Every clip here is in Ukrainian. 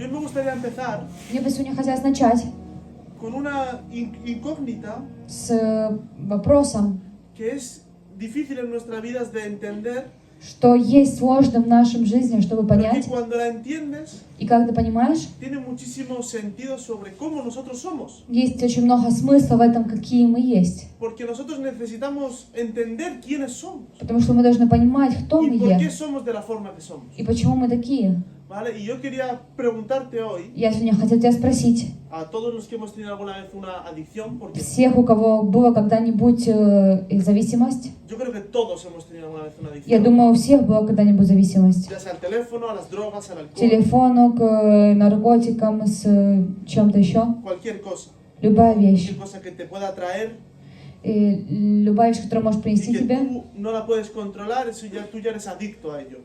Yo me gustaría empezar Мне бы сегодня хотелось начать con una in- incógnita с э, вопросом, que es difícil en nuestras vidas de entender, что есть сложно в нашем жизни, чтобы pero que понять. cuando la entiendes И как ты понимаешь, tiene muchísimo sentido sobre cómo nosotros somos. есть очень много смысла в этом, какие мы есть. Porque nosotros necesitamos entender quiénes somos Потому что мы должны понимать, кто мы y por qué есть somos de la forma que somos. и почему мы такие. ¿Vale? Y yo quería preguntarte hoy Я сегодня хотела тебя спросить, a todos los que hemos tenido alguna vez una adicción, porque всех, у кого было когда-нибудь э, зависимость, yo creo que todos hemos tenido alguna vez una я adicción. думаю, у всех была когда-нибудь зависимость. Ya sea al teléfono, a las drogas, al К alcohol, телефону, к э, наркотикам, с э, чем-то еще. cualquier cosa. Любая вещь. Cualquier cosa que te pueda atraer И любая вещь, которая может принести y que тебе. tú no la puedes controlar, eso ya tú ya eres adicto a ello.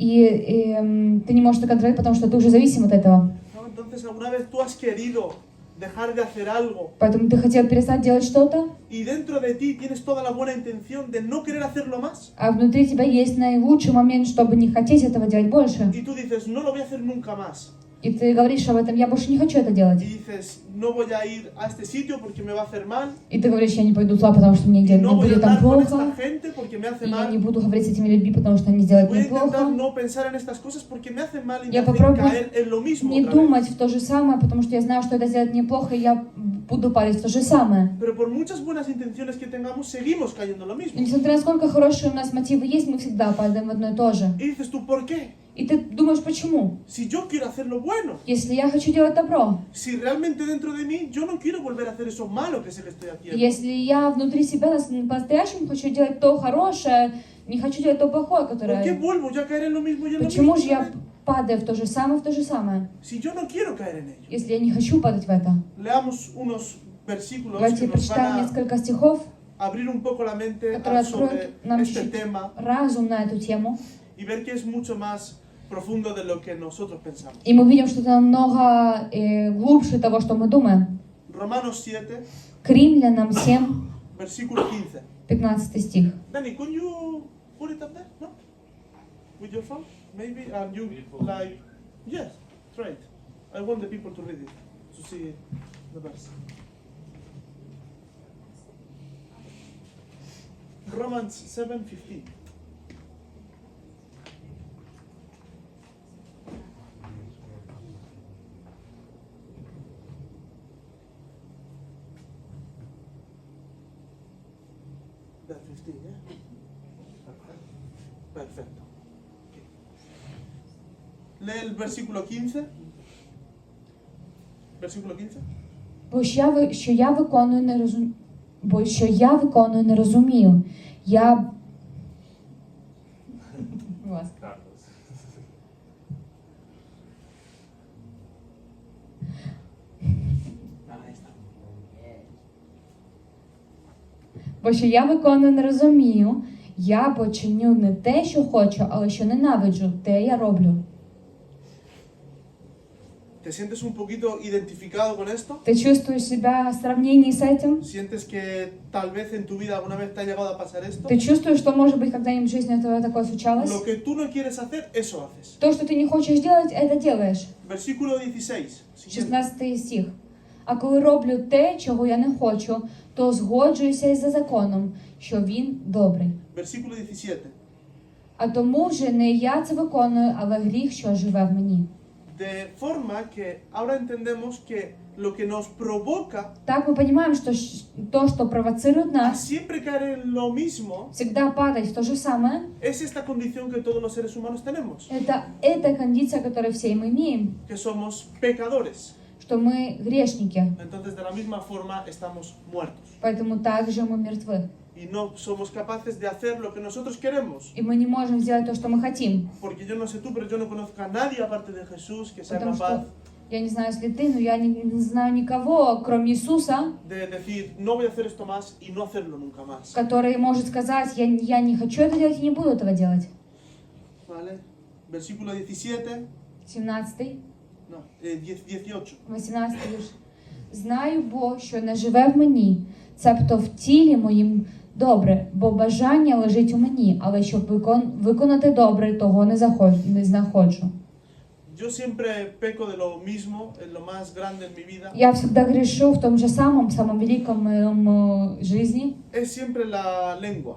И, и, м, ты не можешь это контролировать, потому что ты уже зависим от этого. ¿no? Entonces, alguna vez tú has querido dejar de hacer algo Поэтому ты хотел перестать делать что-то, y dentro de ti tienes toda la buena intención de no querer hacerlo más а внутри тебя есть наилучший момент, чтобы не хотеть этого делать больше. y tú dices, no lo voy a hacer nunca más. И ты говоришь об этом, я больше не хочу это делать. Y dices, no voy a ir a este sitio porque me va a hacer mal. И ты говоришь, я не пойду туда, потому что мне, Y где- no мне voy a будет там hablar con esta плохо. gente porque me hace И я не mal. буду говорить с этими людьми, потому что они сделают Voy a мне intentar плохо. no pensar en estas cosas porque me hacen mal y me Я hacen попробую caer en lo mismo Не otra vez. думать в то же самое, потому что я знаю, что это сделать мне плохо, и я буду падать в то же самое. Pero por muchas buenas intenciones que tengamos, seguimos cayendo en lo И mismo. несмотря на сколько хорошие у нас мотивы есть, мы всегда падаем в одно и то же. Y dices tú, ¿por qué? И ты думаешь, почему? Si yo quiero hacer lo bueno, Если я хочу делать добро, si realmente dentro de mí yo no quiero volver a hacer eso malo que sé que estoy haciendo. если я внутри себя нас- по-настоящему хочу делать то хорошее, не хочу делать то плохое, ¿Por qué которое... vuelvo yo a caer en lo mismo y en lo Почему mismo? же я падаю в то же самое, в то же самое, Si yo no quiero caer en ello. если я не хочу падать в это? Leamos unos versículos Давайте que nos прочитаем van несколько стихов, a abrir un poco la mente которые a- sobre откроют нам este чуть-чуть tema разум на эту тему. y ver que es mucho más profundo de lo que nosotros pensamos. И мы видим, что это намного э, глубже того, что мы думаем. Romanos 7, К римлянам 7, versículo 15. 15 стих. Danny, could you put it up there? No? With your phone? Maybe? And you like. Yes, try it. I want the people to read it, to see the verse. Romans 7 That 15, yeah? Perfecto. Ok. Lee el versículo 15. Versículo 15. Бо що я, що я виконую не розум... Бо що я виконую не розумію. Я. Будь ласка. Ahí está. Бо що я виконую не розумію. Я починю не те, що хочу, але що ненавиджу, те я роблю. ¿Te sientes un poquito identificado con esto? Ти чувствуєш себе в сравнении с этим? ¿Sientes que tal vez en tu vida alguna vez te ha llegado a pasar esto? Ты чувствуешь, что, может быть, когда-нибудь в жизни этого такое случалось? Lo que tú no quieres hacer, eso haces. То, что ты не хочешь делать, это делаешь. Versículo 16. siguiente. 16 стих. А коли роблю те, чого я не хочу, то згоджуюся із за законом, що він добрий. Versículo 17. А тому вже не я це виконую, але гріх, що живе в мені. De forma que ahora entendemos que lo que nos provoca Так мы понимаем, что ш- то, что провоцирует a нас, siempre caer en lo mismo всегда падать в то же самое, es esta condición que todos los seres humanos tenemos, это эта кондиция, которую все мы имеем, que somos pecadores. что мы грешники, Entonces de la misma forma estamos muertos поэтому также мы мертвы. y no somos capaces de hacer lo que nosotros queremos. И мы не можем сделать то, что мы хотим. Porque yo no sé tú, pero yo no conozco a nadie aparte de Jesús que sea Потому capaz что, я не знаю, если ты, но я не, не знаю никого, кроме Иисуса, de decir no voy a hacer esto más y no hacerlo nunca más. который может сказать, я, я не хочу это делать и не буду этого делать. ¿Vale? Versículo 17, 17, no, eh, 10 18. 18 вірш. Знаю, бо що не живе в мені, цебто в тілі моїм добре, бо бажання лежить у мені, але щоб викон, виконати добре, того не, заходжу, не знаходжу. Yo siempre peco de lo mismo, en lo más grande en mi vida. Я всегда грешу в том же самом, самом великом моем э, жизни. Es siempre la lengua.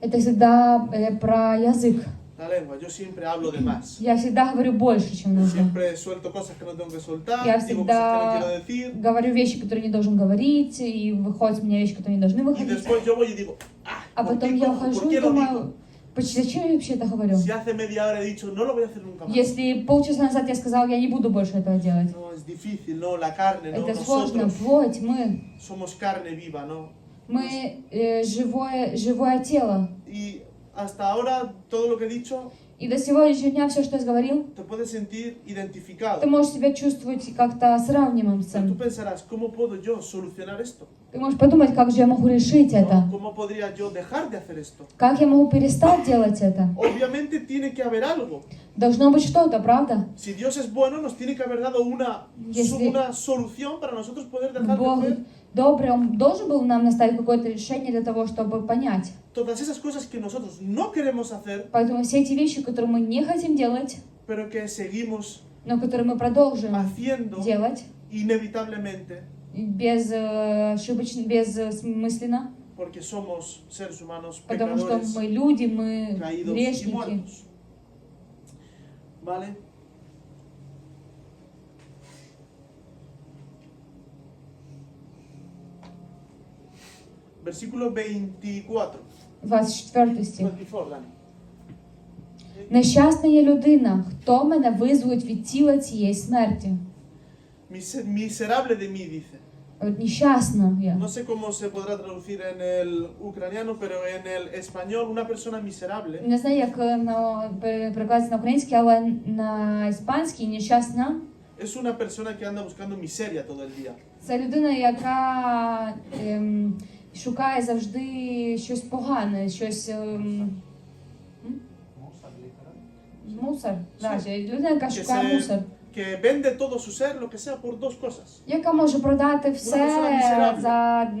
Это всегда э, про язык. La lengua. Yo siempre hablo de más. Я всегда говорю больше, чем нужно. Siempre suelto cosas que no tengo que soltar, Я digo cosas que no всегда decir. говорю вещи, которые не должен говорить, и выходят у меня вещи, которые не должны Y выходить. después yo voy y digo, ah, А ¿por потом я cojo? ¿Por ухожу qué и lo думаю, почти зачем я вообще это говорю? Si hace media hora he dicho, no lo voy a hacer nunca más. Если полчаса назад я сказала, я не буду больше этого делать. No, es difícil, no, la carne, no, Это сложно, nosotros плоть, мы. somos carne viva, ¿no? Мы э, живое, живое тело. Y hasta ahora todo lo que he dicho И до сегодняшнего дня все, что я говорил, te puedes sentir identificado. ты можешь себя чувствовать как-то сравнимым с Pero tú этим. pensarás, ¿cómo puedo yo solucionar esto? Ты можешь подумать, как же я могу решить это. ¿No? ¿Cómo podría yo dejar de hacer esto? Как я могу перестать делать это? Obviamente tiene que haber algo. Должно быть что-то, правда? Si Dios es bueno, nos tiene que haber dado una, Если- una solución para nosotros poder dejar de Бог hacer добрый, Он должен был нам наставить какое-то решение для того, чтобы понять. todas esas cosas que nosotros no queremos hacer, Поэтому все эти вещи, которые мы не хотим делать, pero que seguimos но которые мы продолжим haciendo делать, inevitablemente без э, ошибочно, бессмысленно, porque somos seres humanos потому что pecadores, мы люди, мы caídos y грешники. muertos. ¿Vale? Versículo 24. 24 стих. 24, Dani. Нещасна є людина, хто мене визволить від тіла цієї смерті. Mise- Miserable de mí, dice. От я. No sé cómo se podrá traducir en el ucraniano, pero en el español, una persona miserable Не знаю, як е, на перекладається на український, але на іспанський нещасна es una persona que anda buscando miseria todo el día. це людина, яка ем, шукає завжди щось погане, щось. Ем, мусор. Да, людина, яка шукає мусор. Que vende todo su ser, lo que sea, por dos cosas. Яка може продати все за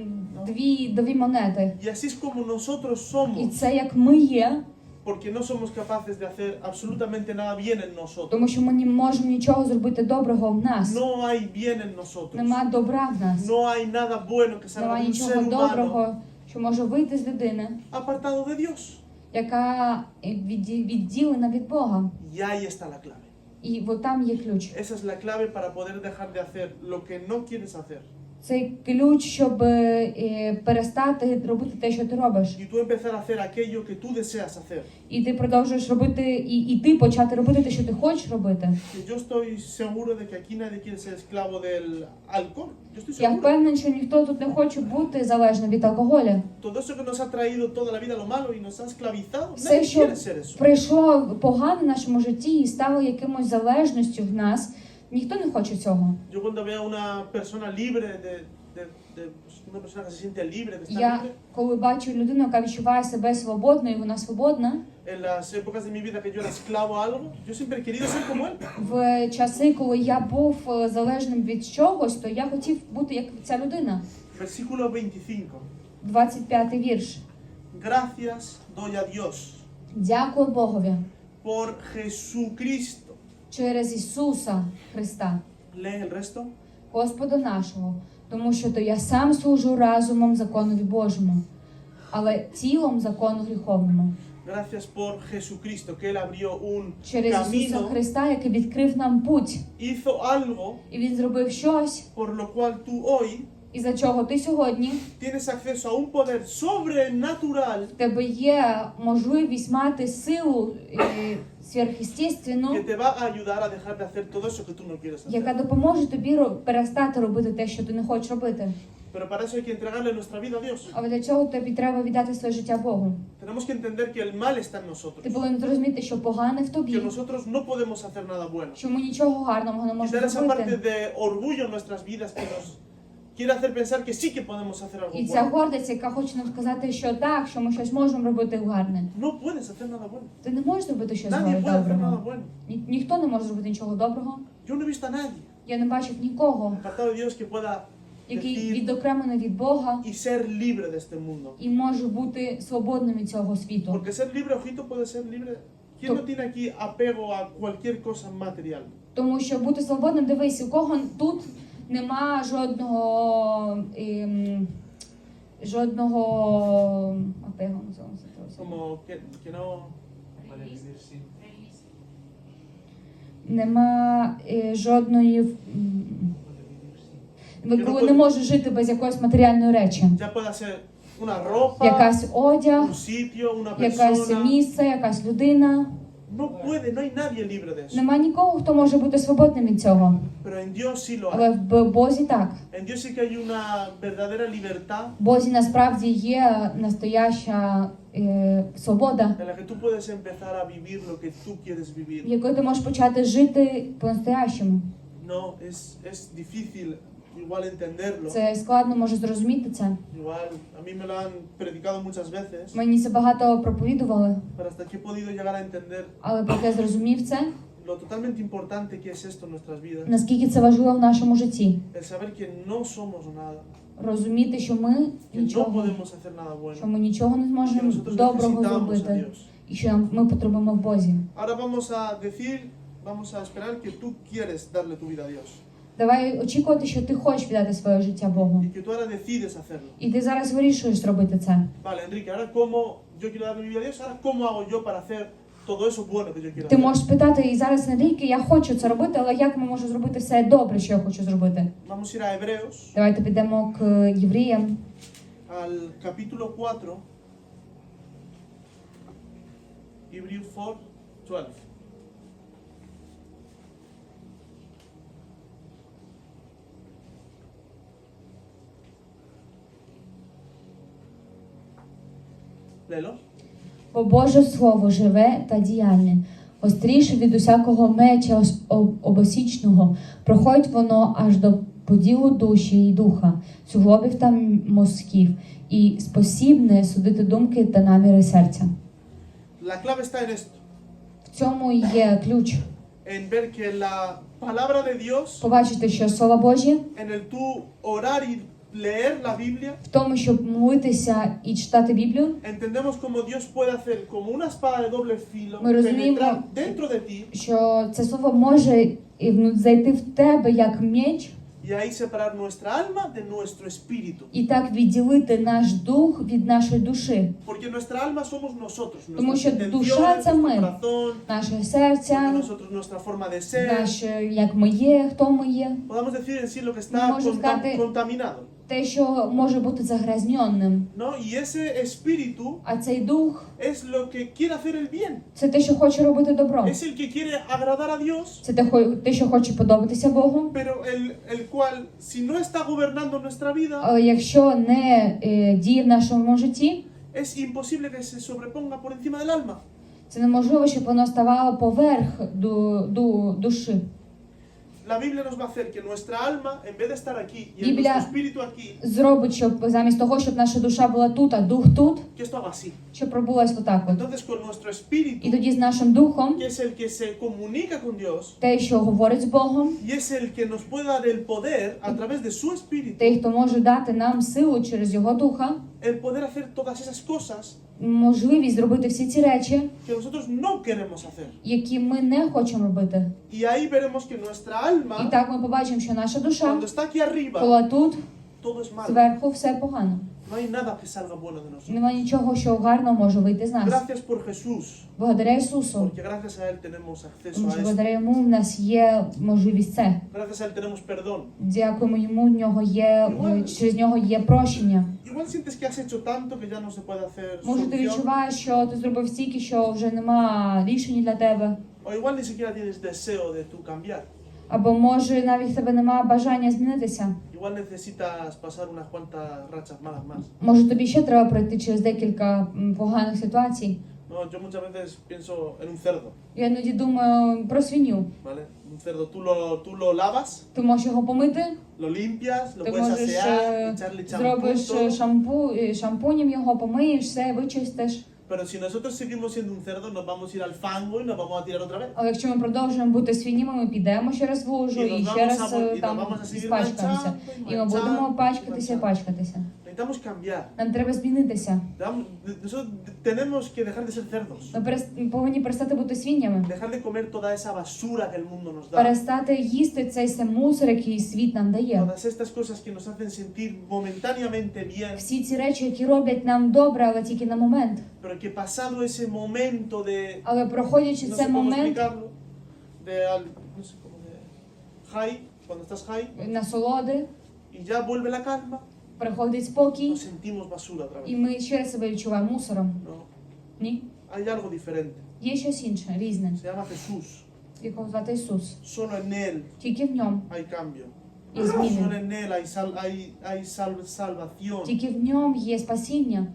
дві, дві монети. Y así es como nosotros І somos, це як ми є, porque no somos capaces de hacer absolutamente nada bien en nosotros. тому що ми не можемо нічого зробити доброго в нас. No hay bien en nosotros. Нема добра в нас. No hay nada bueno que salga Нема de un нічого ser humano доброго, що може вийти з людини, apartado de Dios. яка відді- відділена від Бога. Y ahí está la clave. І от там є ключ. Esa es la clave para poder dejar de hacer lo que no quieres hacer. Цей ключ, щоб е, перестати робити те, що ти робиш. Y tú empezar a hacer aquello que tú deseas hacer. І ти продовжуєш робити, і, і ти почати робити те, що ти хочеш робити. Que yo estoy seguro de que aquí nadie quiere ser esclavo del alcohol. Yo estoy Я seguro. впевнена, що ніхто тут не хоче бути залежним від алкоголю. Todo eso que nos ha traído toda la vida lo malo y nos ha esclavizado, Все, nadie що quiere ser eso. прийшло погано в нашому житті і стало якимось залежністю в нас, ніхто не хоче цього. Yo cuando veo a una persona libre, de, de, de- una persona que se siente libre, de estar Я libre, коли бачу людину, яка відчуває себе свободною, вона свободна. en las épocas de mi vida que yo era esclavo a algo, yo siempre he querido ser como él. В часи, коли я був е, залежним від чогось, то я хотів бути як ця людина. Versículo 25. 25 вірш. Gracias doy a Dios Дякую Богові por Jesucristo. Через Ісуса Христа. Господа нашого, тому що то я сам служу разумом законові Божому, але тілом закону гріховному. Gracias por Jesucristo, que Él abrió un Через Ісуса camino, Христа, який відкрив нам путь, hizo algo і Він зробив щось, por lo cual tú hoy і за чого ти сьогодні tienes acceso a un poder sobrenatural в тебе є можливість мати силу е, сверхъестественну, que te va a ayudar a dejar de hacer todo eso que tú no quieres яка hacer. допоможе тобі ро- перестати робити те, що ти не хочеш робити. Pero para eso hay que entregarle nuestra vida a Dios. Але для цього тобі треба віддати своє життя Богу. Tenemos que entender que el mal está en Ти повинен зрозуміти, що погане в que тобі, nosotros no podemos hacer nada bueno. що ми нічого гарного не Quitar можемо esa parte зробити. de orgullo en nuestras vidas que nos quiere hacer pensar que sí que podemos hacer algo І ця bueno. гордість, яка хоче нам сказати, що так, що ми щось можемо робити гарне. No puedes hacer nada bueno. Ти не можеш зробити щось Nadie puede hacer nada доброго. bueno. Ні, ніхто не може зробити нічого доброго. Yo no he visto a nadie Я не бачив нікого, apartado de Dios que pueda який decir відокремлений від Бога y ser libre de este mundo. і може бути свободним від цього світу. Porque ser libre, ojito, puede ser libre ¿Quién no tiene aquí apego a cualquier cosa material? Тому що бути свободним, дивись, у кого тут нема жодного ем, жодного апего, називаємо це трохи. Como que, que no... Нема е, жодної. м, Ви коли не можеш жити без якоїсь матеріальної речі. Ya puede ser una ropa, Якась одяг, un sitio, una якась persona. місце, якась людина. No puede, no hay nadie libre de eso. Нема нікого, хто може бути свободним від цього. Pero en Dios sí lo Але hay. в Бозі так. En Dios sí que hay una verdadera libertad В Бозі насправді є настояща е, свобода, en la que tú puedes empezar a vivir lo que tú quieres vivir. якої ти можеш почати жити по-настоящему. No, es, es difícil igual entenderlo. Це складно може зрозуміти це. Igual, a mí me lo han predicado muchas veces, Мені це багато проповідували, pero hasta que he podido llegar a entender але поки я зрозумів це, lo totalmente importante que es esto en nuestras vidas. наскільки це важливо в нашому житті. El saber que no somos nada, Розуміти, що ми que no podemos hacer nada bueno. що ми нічого не зможемо доброго зробити, і що ми потребуємо в Бозі. Ahora vamos a decir, vamos a esperar que tú quieres darle tu vida a Dios Давай очікувати, що ти хочеш віддати своє життя Богу. y que tú ahora decides hacerlo. І ти зараз вирішуєш зробити це. Vale, Enrique, ahora cómo yo quiero darle mi vida a Dios, ahora cómo hago yo para hacer todo eso bueno que yo quiero Ти hacer. можеш питати і зараз Енрійки, я хочу це робити, але як ми можемо зробити все добре, що я хочу зробити? Vamos a ir a Hebreos, Давайте підемо к євреям, al capítulo 4, Hebrews 4, 12. Бо Боже Слово живе та діяльне, гостріше від усякого меча обосічного, проходить воно аж до поділу душі і духа, суглобів та мозків, і спосібне судити думки та наміри серця. La clave está en esto, В цьому є ключ. en ver que la palabra de Dios, Побачити, що слова Божі en el tú orar y leer la Biblia, в тому, щоб молитися і читати Біблію, entendemos cómo Dios puede hacer como una espada de doble filo, Ми розуміємо- penetrar dentro de ti що це слово може і вну- зайти в тебе як меч, y ahí separar nuestra alma de nuestro espíritu. і так відділити наш дух від нашої душі, Porque nuestra alma somos nosotros, Тому nuestras що intenciones, душа це nuestro ми. corazón, наше серця, nosotros, nuestra forma de ser. наше як ми є, хто ми є, Podamos decir en sí lo que está Можна contam- сказати- contaminado. Те, що може бути загрязненним. ¿no? Y ese espíritu А цей дух es lo que quiere hacer el bien. це те, що хоче робити добро. Es el que quiere agradar a Dios, Це те, те, що хоче подобатися Богу. pero el, el cual, si no está gobernando nuestra vida, якщо не е, діє в нашому житті, es imposible que se sobreponga por encima del alma. це неможливо, щоб воно ставало поверх ду, ду, душі. La Biblia nos va a hacer que nuestra alma, en vez de estar aquí y Biblia- nuestro espíritu aquí, Зробить, щоб замість того, щоб наша душа була тут, а дух тут, que esto haga así. щоб пробулась отак. От. Entonces con nuestro І espíritu, тоді з нашим духом, que es el que se comunica con Dios, те, що говорить з Богом, y es el que nos puede dar el poder a través de su espíritu, той, хто може дати нам силу через його духа, el poder hacer todas esas cosas можливість зробити всі ці речі, que nosotros no queremos hacer. які ми не хочемо робити. Y ahí veremos que nuestra І так ми побачимо, що наша душа, cuando está aquí arriba, коли тут. Зверху все погано. Нема нічого, що гарно може вийти з нас. Благодаря Ісусу. Тому що благодаря йому в нас є можливість це. Дякуємо йому, в нього є е, через нього є прощення. Може, ти відчуваєш, що ти зробив стільки, що вже нема рішення для тебе. O igual ni siquiera tienes deseo de tú cambiar. Або може навіть в тебе немає бажання змінитися. Igual necesitas pasar unas cuantas rachas malas más. Може, тобі ще треба пройти через декілька м, поганих ситуацій. No, yo muchas veces pienso en un cerdo, Я іноді думаю про свиню. ¿vale? Un cerdo tú lo, tú lo lavas, Ти можеш його помити, lo limpias, lo ти puedes можеш asear, е, echarle зробиш е, шампу, е, шампунем його, помиєш, все, вичистиш. Pero si nosotros seguimos siendo un cerdo, nos vamos a ir al fango y nos vamos a tirar otra vez. Але якщо ми продовжуємо бути свиніми, ми підемо ще раз в лужу І і ще раз е, там seguir спачкаємося. І ми будемо пачкатися і пачкатися. Necesitamos cambiar. Нам треба змінитися. Nosotros tenemos que dejar de ser cerdos. Ми перес- повинні перестати бути свиннями, Dejar de comer toda esa basura que el mundo nos da. перестати їсти цей все мусор, який світ нам дає. Todas estas cosas que nos hacen sentir momentáneamente bien, Всі ці речі, які роблять нам добре, але тільки на момент. pero que pasado ese momento de, Але проходячи no sé цей cómo момент explicarlo, de, al- no sé cómo de high, cuando estás high, насолоди, y ya vuelve la calma, приходить спокій, і ми ще раз себе відчуваємо мусором. Ні? Є щось інше, різне, якого звати Ісус. Solo en Él Тільки в ньому hay cambio. є Solo зміни. Тільки в ньому є спасіння.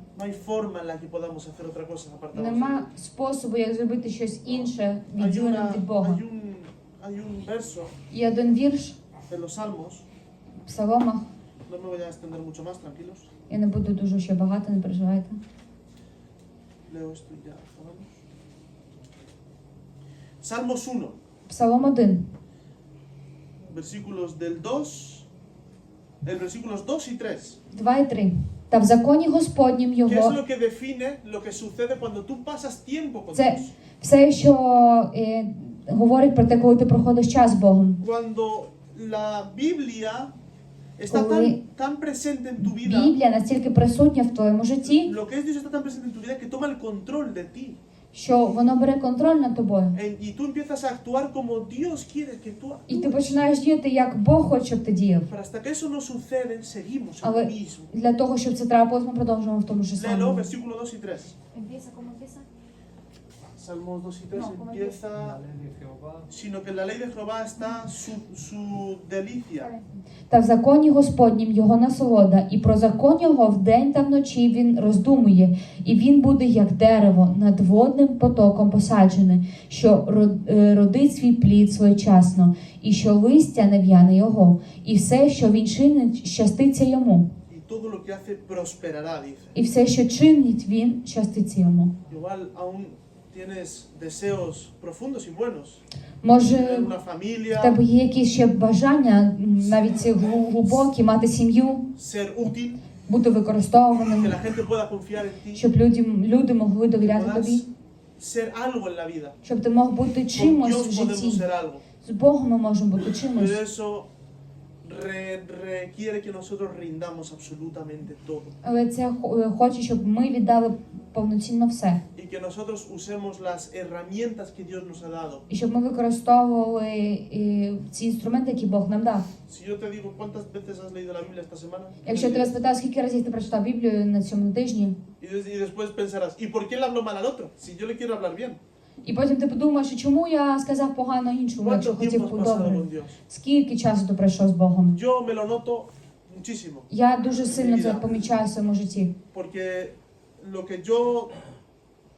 Нема способу, як зробити щось інше Hay, відділеним від Бога. Є один вірш в псаломах. No me voy a extender mucho más, tranquilos. Я не буду дуже ще багато, не переживайте. Leo esto y ya acabamos. Salmos 1, Псалом 1, versículos del 2, el versículos 2 y 3. 2 і 3. Та в законі Господнім ¿Qué es його lo que define lo que sucede cuando tú pasas tiempo con Це- Dios? все, що е, говорить про те, коли ти проходиш час з Богом. Cuando la Biblia está tan, tan presente en tu vida, Біблія настільки присутня в твоєму житті, lo que es Dios está tan presente en tu vida que toma el control de ti. що воно бере контроль над тобою. En- y tú empiezas a actuar como Dios quiere que tú І ти actúes. починаєш діяти, як Бог хоче, щоб ти діяв. Pero hasta que eso no sucede, seguimos en Але lo mismo. для того, щоб це трапилось, ми продовжуємо в тому ж Léelo, самому. versículo 2 y 3. Salmos 2 y 3 No, ¿cómo empieza, La ley de Jehová sino que en la ley de Jehová está su, su delicia. Та в законі Господнім його насолода, і про закон його вдень та вночі він роздумує, і він буде як дерево над водним потоком посаджене, що е, родить свій плід своєчасно, і що листя не в'яне його, і все, що він чинить, щаститься йому, todo lo que hace prosperará, dice. все, що чинить він, щаститься йому. Igual aún tienes deseos profundos y buenos. Може, una в тебе є якісь ще бажання, навіть ці глибокі, мати сім'ю, ser útil, бути que використовуваним, la gente pueda confiar en ti, щоб люди, люди могли довіряти puedas тобі. ser algo en la vida. Щоб ти мог бути Con чимось Dios в podemos житті. ser algo. З Богом ми можемо бути чимось. Eso re- requiere que nosotros rindamos absolutamente todo. Але це хо- е, хоче, щоб ми віддали повноцінно все. Y que nosotros usemos las herramientas que Dios nos ha dado. І щоб ми використовували е, ці інструменти, які Бог нам дав. Si yo te digo cuántas veces has leído la Biblia esta semana, Якщо я тебе спитаю, скільки разів ти прочитав Біблію на цьому тижні, y, des- y después pensarás, ¿y por qué le hablo mal al otro? Si yo le quiero hablar bien. І потім ти подумаєш, чому я сказав погано іншому, якщо ¿Cuánto хотів добре? Скільки часу ти пройшов з Богом? Я дуже сильно це помічаю в своєму житті, Porque lo que yo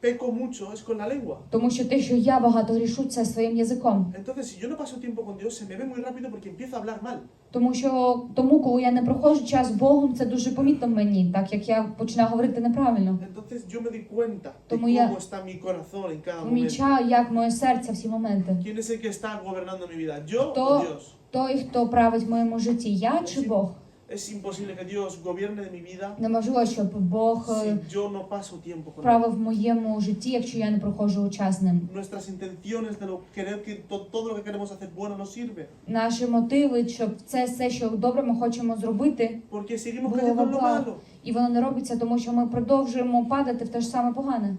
peco mucho es con la lengua. тому що те, що я багато грішу, це своїм язиком. Entonces, si yo no paso tiempo con Dios, se me ve muy rápido porque empiezo a hablar mal. Тому що тому, коли я не проходжу час з Богом, це дуже помітно мені, так як я починаю говорити неправильно. Entonces, yo me doy cuenta de Тому я- cómo está mi corazón en cada momento. Помічаю, як моє серце всі моменти. ¿Quién es el que está gobernando mi vida? ¿Yo То- o Dios? Той, хто править в моєму житті, я чи Бог? Es imposible que Dios gobierne de mi vida Неможливо, щоб Бог si е, yo no paso tiempo con Él. правив в моєму житті, якщо я не проходжу час з ним. Nuestras intenciones de lo querer que to- todo lo que queremos hacer bueno no sirve. Наші мотиви, щоб це все, що добре ми хочемо зробити, Porque seguimos en lo malo. і воно не робиться, тому що ми продовжуємо падати в те ж саме погане.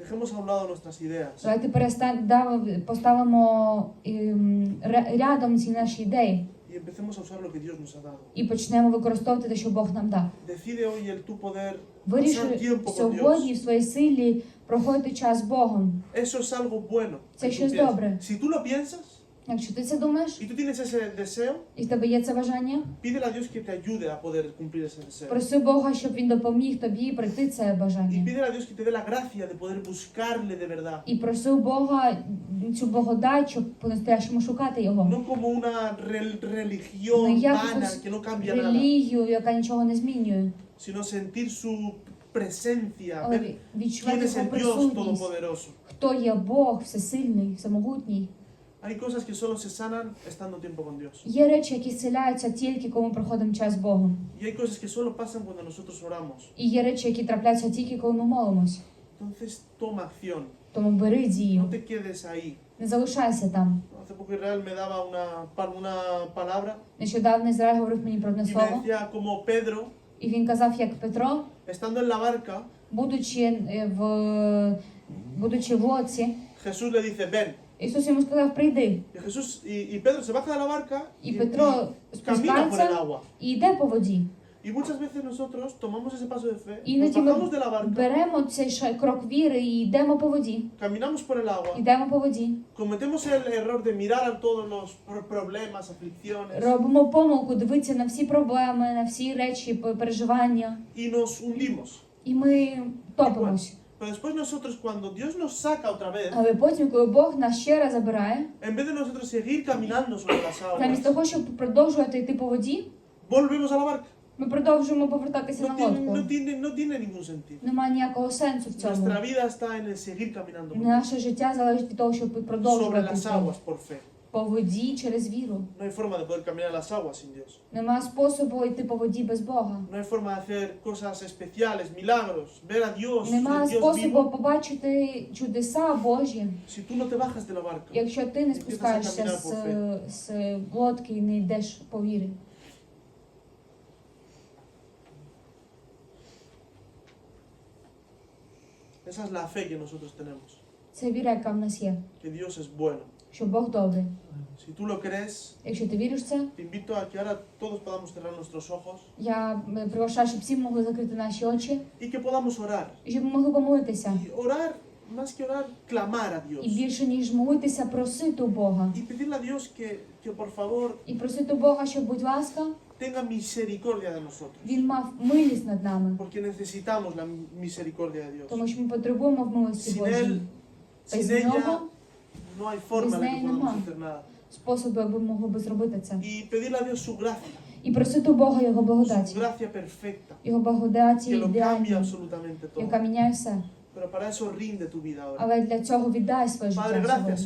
Dejemos a un lado nuestras ideas. Давайте перестань да, поставимо ем, ря- рядом ці наші ідеї empecemos a usar lo que Dios nos ha dado. і почнемо використовувати те, що Бог нам дав. Decide hoy el tú poder pasar Вирішуй tiempo con сьогодні в своїй силі проходити час з Богом. Eso es algo bueno. Que tú щось piensas. добре. Si tú lo piensas Якщо ти це думаєш, y tú tienes ese deseo, і в тебе є це бажання, pídele a Dios que te ayude a poder cumplir ese deseo. проси Бога, щоб він допоміг тобі пройти це Y бажання. pídele a Dios que te dé la gracia de poder buscarle de verdad. І проси у Бога цю благодать, щоб по-настоящему шукати його. No como una rel- religión vana pues, que no cambia nada, Релігію, яка нічого не змінює, sino sentir su presencia, але ver ві- quién відчувати es його el Dios присутність. Todopoderoso. Хто є Бог всесильний, всемогутній. Hay cosas que solo se sanan estando tiempo con Dios. Є речі, які зціляються тільки коли ми проходимо час з Богом. Y hay cosas que solo pasan cuando nosotros oramos. І є речі, які трапляються тільки коли ми молимось. Entonces toma acción. Тому бери дію, te quedes ahí. не залишайся там. Hace poco Israel me daba una, pa- una palabra Нещодавно Ізраїль говорив мені про одне y me слово, decía como Pedro, і він казав, як Петро, estando en la barca, будучи е, в будучи в лодці, Jesús le dice, ven. Ісус йому сказав, прийди. Y, Jesús, y, y Pedro se baja de la barca І y, Петро camina por el спускається agua. і йде по воді. Y muchas veces nosotros tomamos ese paso de fe, nos Іноді ми bajamos de la barca, беремо цей ша- крок віри і йдемо по воді. caminamos por el agua, Йдемо по воді. cometemos el error de mirar a todos los pro- problemas, aflicciones Робимо помилку, дивитися на всі проблеми, на всі речі, п- переживання. y nos hundimos. І ми топимось. Pero después nosotros, cuando Dios nos saca otra vez, Але потім, коли Бог нас ще раз забирає, en vez de nosotros seguir caminando sobre las замість aguas, того, щоб продовжувати йти по воді, volvemos a la barca. ми продовжуємо повертатися No на tiene, no tiene, no tiene ningún sentido. Немає ніякого сенсу в цьому. Nuestra vida está en el seguir caminando Наше життя залежить від того, щоб sobre продовжувати las aguas por fe. По воді через віру. No hay forma de poder caminar las aguas sin Dios. Немає способу йти по воді без Бога. No hay forma de hacer cosas especiales, milagros, ver a Dios, Немає el Dios способу vivo, побачити чудеса Божі, si tú no te bajas de la barca. якщо ти не спускаєшся з, з лодки і не йдеш по вірі. Esa es la fe que nosotros tenemos, Це віра, яка в нас є, que Dios es bueno. Що Бог добрий. Si tú lo crees, Якщо ти віриш в це, te invito a que ahora todos podamos cerrar nuestros ojos я е, приглашаю, щоб всі могли закрити наші очі y que podamos orar. і щоб ми могли помолитися. Y orar, más que orar, clamar a І більше ніж молитися, просити у Бога. Y pedirle a Dios que, que por favor І просити у Бога, щоб, будь ласка, tenga misericordia de nosotros. він мав милість над нами, Porque necesitamos la misericordia de Dios. тому що ми потребуємо в милості Sin Божій. Él, Без sin нього ella, no hay forma de que podamos нема. hacer nada. способу, аби могли би зробити це. Y pedirle a Dios su gracia, І просити у Бога його su благодаті, gracia perfecta, його благодаті que lo cambia ідеальні, absolutamente todo. яка міняє все. Pero para eso rinde tu vida ahora. Але для цього віддай своє Padre, життя gracias, сьогодні.